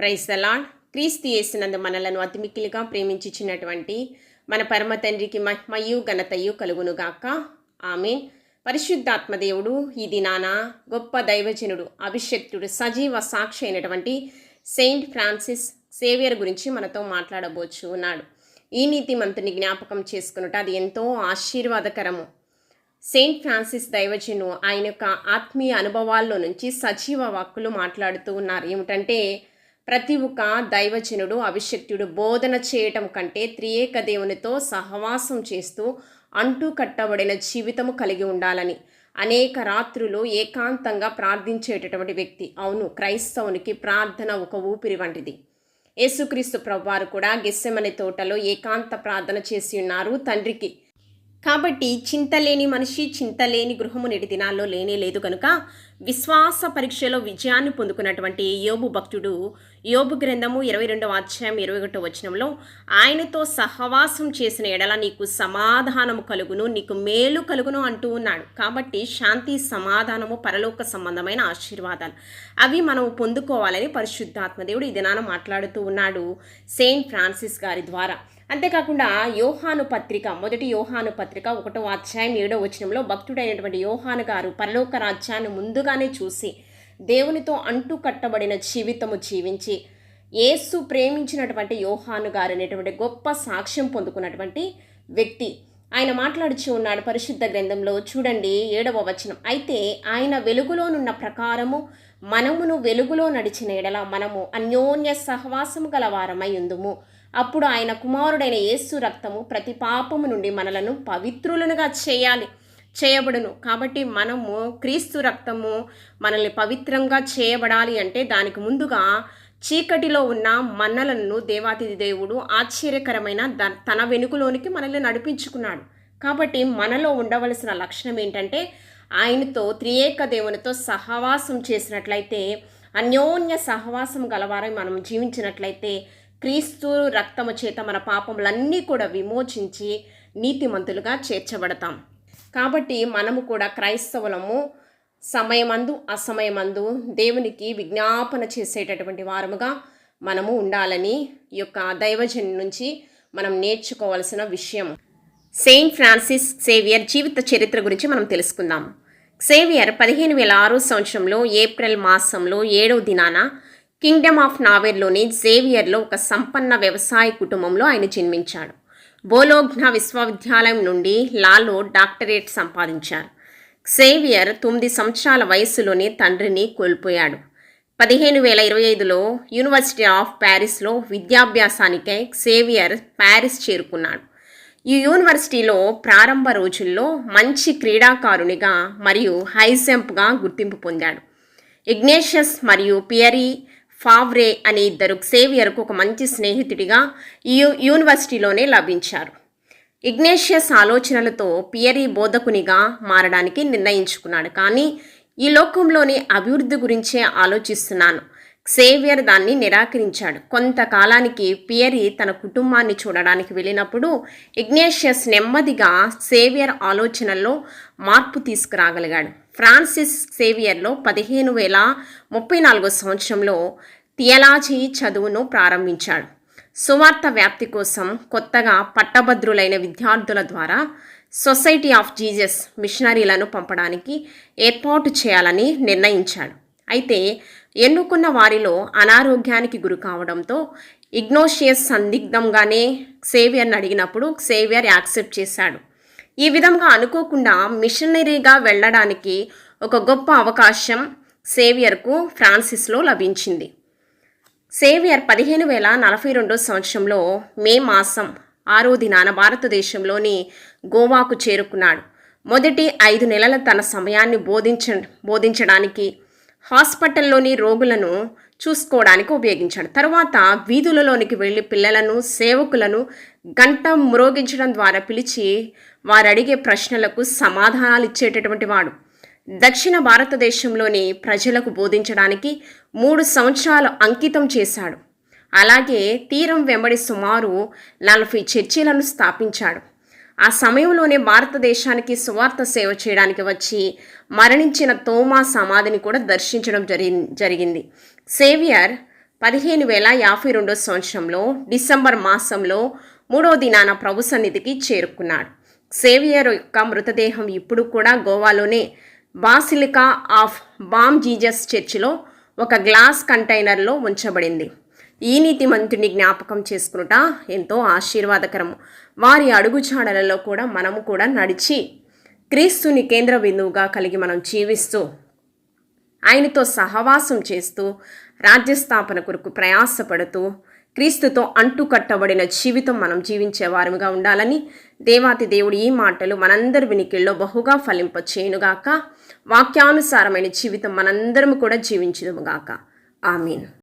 Praise క్రీస్తు చేసినందు మనలను అతి మిక్కిలిగా మన పరమ తండ్రికి మహిమయు ఘనతయు కలుగునుగాక. ఆమె పరిశుద్ధాత్మదేవుడు ఈ దినాన గొప్ప దైవజనుడు అభిషక్తుడు సజీవ సాక్షి అయినటువంటి సెయింట్ ఫ్రాన్సిస్ సేవియర్ గురించి మనతో మాట్లాడబోచు ఉన్నాడు ఈ నీతిమంతుని జ్ఞాపకం చేసుకున్నట్టు అది ఎంతో ఆశీర్వాదకరము. సెయింట్ ఫ్రాన్సిస్ దైవజను ఆయన యొక్క ఆత్మీయ అనుభవాల్లో నుంచి సజీవ వాక్కులు మాట్లాడుతూ ఉన్నారు. ఏమిటంటే ప్రతి ఒక్క దైవజనుడు అభిషక్తుడు బోధన చేయటం కంటే త్రియేక దేవునితో సహవాసం చేస్తూ అంటూ కట్టబడిన జీవితము కలిగి ఉండాలని అనేక రాత్రులు ఏకాంతంగా ప్రార్థించేటటువంటి వ్యక్తి. అవును క్రైస్తవునికి ప్రార్థన ఒక ఊపిరి వంటిది. యేసుక్రీస్తు ప్రభువారు కూడా గెస్సెమని తోటలో ఏకాంత ప్రార్థన చేసి ఉన్నారు. తండ్రికి కాబట్టి చింతలేని మనిషి చింతలేని గృహము నేటి దినాల్లో లేనే లేదు కనుక విశ్వాస పరీక్షలో విజయాన్ని పొందుకున్నటువంటి యోబు భక్తుడు యోబు గ్రంథము ఇరవై రెండవ అధ్యాయం ఇరవై ఒకటో వచనంలో ఆయనతో సహవాసం చేసిన ఎడల నీకు సమాధానము కలుగును నీకు మేలు కలుగును అంటూ ఉన్నాడు. కాబట్టి శాంతి సమాధానము పరలోక సంబంధమైన ఆశీర్వాదాలు అవి మనం పొందుకోవాలని పరిశుద్ధాత్మదేవుడు ఈ దినాన మాట్లాడుతూ ఉన్నాడు సెయింట్ ఫ్రాన్సిస్ గారి ద్వారా. అంతేకాకుండా యోహాను పత్రిక మొదటి యోహాను పత్రిక ఒకటో అధ్యాయం ఏడో వచనంలో భక్తుడైనటువంటి యోహాను గారు పరలోక రాజ్యాన్ని ముందుగానే చూసి దేవునితో అంటు కట్టబడిన జీవితము జీవించి యేసు ప్రేమించినటువంటి యోహాను గారు అనేటువంటి గొప్ప సాక్ష్యం పొందుకున్నటువంటి వ్యక్తి. ఆయన మాట్లాడుచు ఉన్నాడు పరిశుద్ధ గ్రంథంలో చూడండి ఏడవ వచనం. అయితే ఆయన వెలుగులోనున్న ప్రకారము మనమును వెలుగులో నడిచిన ఎడల మనము అన్యోన్య సహవాసము గల వారమై ఉందుము. అప్పుడు ఆయన కుమారుడైన యేసు రక్తము ప్రతి పాపము నుండి మనలను పవిత్రులనుగా చేయాలి చేయబడును. కాబట్టి మనము క్రీస్తు రక్తము మనల్ని పవిత్రంగా చేయబడాలి అంటే దానికి ముందుగా చీకటిలో ఉన్న మన్నలను దేవాతిథి దేవుడు ఆశ్చర్యకరమైన ద తన వెనుకలోనికి మనల్ని నడిపించుకున్నాడు. కాబట్టి మనలో ఉండవలసిన లక్షణం ఏంటంటే ఆయనతో త్రియేక దేవునితో సహవాసం చేసినట్లయితే అన్యోన్య సహవాసం గలవారై మనం జీవించినట్లయితే క్రీస్తు రక్తము చేత మన పాపములన్నీ కూడా విమోచించి నీతిమంతులుగా చేర్చబడతాం. కాబట్టి మనము కూడా క్రైస్తవులము సమయమందు అసమయమందు దేవునికి విజ్ఞాపన చేసేటటువంటి వారముగా మనము ఉండాలని ఈ యొక్క దైవజన్ నుంచి మనం నేర్చుకోవాల్సిన విషయం. సెయింట్ ఫ్రాన్సిస్ సేవియర్ జీవిత చరిత్ర గురించి మనం తెలుసుకుందాం. సేవియర్ పదిహేను వేల ఆరో సంవత్సరంలో ఏప్రిల్ మాసంలో ఏడవ దినాన కింగ్డమ్ ఆఫ్ నావెర్లోని జేవియర్లో ఒక సంపన్న వ్యవసాయ కుటుంబంలో ఆయన జన్మించాడు. బోలోగ్నా విశ్వవిద్యాలయం నుండి లాలో డాక్టరేట్ సంపాదించారు. సేవియర్ తొమ్మిది సంవత్సరాల వయస్సులోనే తండ్రిని కోల్పోయాడు. పదిహేను వేల ఇరవై ఐదులో యూనివర్సిటీ ఆఫ్ ప్యారిస్లో విద్యాభ్యాసానికై సేవియర్ ప్యారిస్ చేరుకున్నాడు. ఈ యూనివర్సిటీలో ప్రారంభ రోజుల్లో మంచి క్రీడాకారునిగా మరియు హైజంప్గా గుర్తింపు పొందాడు. ఇగ్నేషియస్ మరియు పియరీ ఫావ్రే అనే ఇద్దరు సేవియర్కు ఒక మంచి స్నేహితుడిగా ఈ యూనివర్సిటీలోనే లభించారు. ఇగ్నేషియస్ ఆలోచనలతో పియరీ బోధకునిగా మారడానికి నిర్ణయించుకున్నాడు. కానీ ఈ లోకంలోని అభివృద్ధి గురించే ఆలోచిస్తున్నాను. సేవియర్ దాన్ని నిరాకరించాడు. కొంతకాలానికి పియరీ తన కుటుంబాన్ని చూడడానికి వెళ్ళినప్పుడు ఇగ్నేషియస్ నెమ్మదిగా సేవియర్ ఆలోచనల్లో మార్పు తీసుకురాగలిగాడు. ఫ్రాన్సిస్ సేవియర్లో పదిహేను వేల ముప్పై నాలుగో సంవత్సరంలో థియలాజీ చదువును ప్రారంభించాడు. సువార్త వ్యాప్తి కోసం కొత్తగా పట్టభద్రులైన విద్యార్థుల ద్వారా సొసైటీ ఆఫ్ జీజస్ మిషనరీలను పంపడానికి ఏర్పాటు చేయాలని నిర్ణయించాడు. అయితే ఎన్నుకున్న వారిలో అనారోగ్యానికి గురి కావడంతో ఇగ్నోషియస్ సందిగ్ధంగానే సేవియర్ని అడిగినప్పుడు సేవియర్ యాక్సెప్ట్ చేశాడు. ఈ విధంగా అనుకోకుండా మిషనరీగా వెళ్ళడానికి ఒక గొప్ప అవకాశం సేవియర్కు ఫ్రాన్సిస్లో లభించింది. సేవియర్ పదిహేను వేల నలభై రెండో సంవత్సరంలో మే మాసం ఆరో దినాన భారతదేశంలోని గోవాకు చేరుకున్నాడు. మొదటి ఐదు నెలల తన సమయాన్ని బోధించ బోధించడానికి హాస్పిటల్లోని రోగులను చూసుకోవడానికి ఉపయోగించాడు. తర్వాత వీధులలోనికి వెళ్ళి పిల్లలను సేవకులను గంట మ్రోగించడం ద్వారా పిలిచి వారు అడిగే ప్రశ్నలకు సమాధానాలు ఇచ్చేటటువంటి వాడు. దక్షిణ భారతదేశంలోని ప్రజలకు బోధించడానికి మూడు సంవత్సరాలు అంకితం చేశాడు. అలాగే తీరం వెంబడి సుమారు నలభై చర్చిలను స్థాపించాడు. ఆ సమయంలోనే భారతదేశానికి సువార్త సేవ చేయడానికి వచ్చి మరణించిన తోమా సమాధిని కూడా దర్శించడం జరి జరిగింది. సేవియర్ పదిహేను వేల యాభై రెండో సంవత్సరంలో డిసెంబర్ మాసంలో మూడో దినాన ప్రభు సన్నిధికి చేరుకున్నాడు. సేవియర్ యొక్క మృతదేహం ఇప్పుడు కూడా గోవాలోనే బాసిలికా ఆఫ్ బామ్ జీజస్ చర్చిలో ఒక గ్లాస్ కంటైనర్లో ఉంచబడింది. ఈ నీతిమంతుని జ్ఞాపకం చేసుకునుట ఎంతో ఆశీర్వాదకరము. వారి అడుగుచాడలలో కూడా మనము కూడా నడిచి క్రీస్తుని కేంద్ర బిందువుగా కలిగి మనం జీవిస్తూ ఆయనతో సహవాసం చేస్తూ రాజ్యస్థాపన కొరకు ప్రయాసపడుతూ క్రీస్తుతో అంటుకట్టబడిన జీవితం మనం జీవించే వారముగా ఉండాలని దేవాతి దేవుడు ఈ మాటలు మనందరి వినికిల్లో బహుగా ఫలింప చేయనుగాక వాక్యానుసారమైన జీవితం మనందరము కూడా జీవించుదుముగాక ఆమీన్.